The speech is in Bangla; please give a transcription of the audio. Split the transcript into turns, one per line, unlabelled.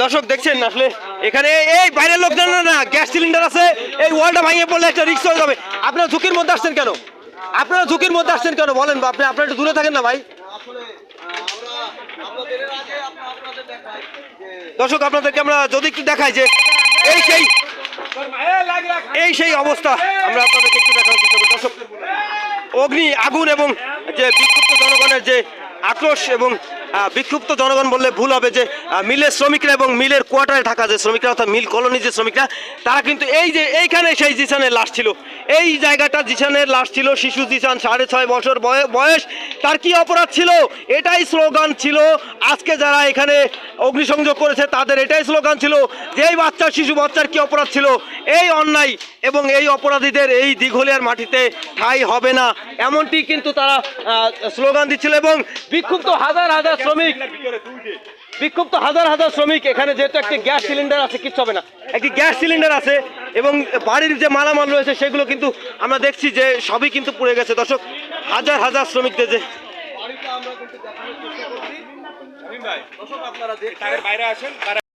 দর্শক দেখছেন আসলে? এখানে এই বাইরের লোক জানে না গ্যাস সিলিন্ডার আছে এই ওয়ালটা ভাঙিয়ে পড়লে একটা রিক্স হয়ে যাবে। আপনারা ঝুঁকির মধ্যে আসছেন কেন? আপনারা ঝুঁকির মধ্যে আসছেন কেন? বলেন বা আপনি আপনারা একটু দূরে থাকেন না ভাই।
আসলে আহ, আমরা আপনাদের এর আগে আমরা আপনাদের দেখাই যে
দর্শক আপনাদেরকে আমরা যদি একটু দেখাই যে এই সেই এই সেই অবস্থা আমরা আপনাদেরকে একটু দেখানোর চেষ্টা করি দর্শক অগ্নি আগুন এবং যে বিক্ষুব্ধ জনগণের যে আক্রোশ এবং বিক্ষুব্ধ জনগণ বললে ভুল হবে যে মিলের শ্রমিকরা এবং মিলের কোয়ার্টারে থাকা যে শ্রমিকরা, অর্থাৎ মিল কলোনি যে শ্রমিকরা, তারা কিন্তু এই যে, এইখানে সেই জিসানের লাশ ছিল। এই জায়গাটা জিসানের লাশ ছিল, শিশু জিসান, সাড়ে ছয় বছর বয়- বয়স। তার কি অপরাধ ছিল? এটাই স্লোগান ছিল। আজকে যারা এখানে অগ্নিসংযোগ করেছে, তাদের এটাই স্লোগান ছিল। যে এই বাচ্চা, শিশু বাচ্চার কি অপরাধ ছিল? এই অন্যায় এবং এই অপরাধীদের এই দিঘলিয়ার মাটিতে ঠাঁই হবে না। এমনটি কিন্তু তারা স্লোগান দিচ্ছিল এবং বিক্ষুব্ধ হাজার হাজার শ্রমিক। বিক্ষুব্ধ হাজার হাজার শ্রমিক এখানে যেহেতু একটি গ্যাস সিলিন্ডার আছে কিচ্ছু হবে না। একটি গ্যাস সিলিন্ডার আছে এবং বাড়ির যে মালামাল রয়েছে সেগুলো কিন্তু আমরা দেখছি যে সবই কিন্তু পুড়ে গেছে। দর্শক হাজার হাজার শ্রমিকদের যে
আপনারা
বাইরে আসেন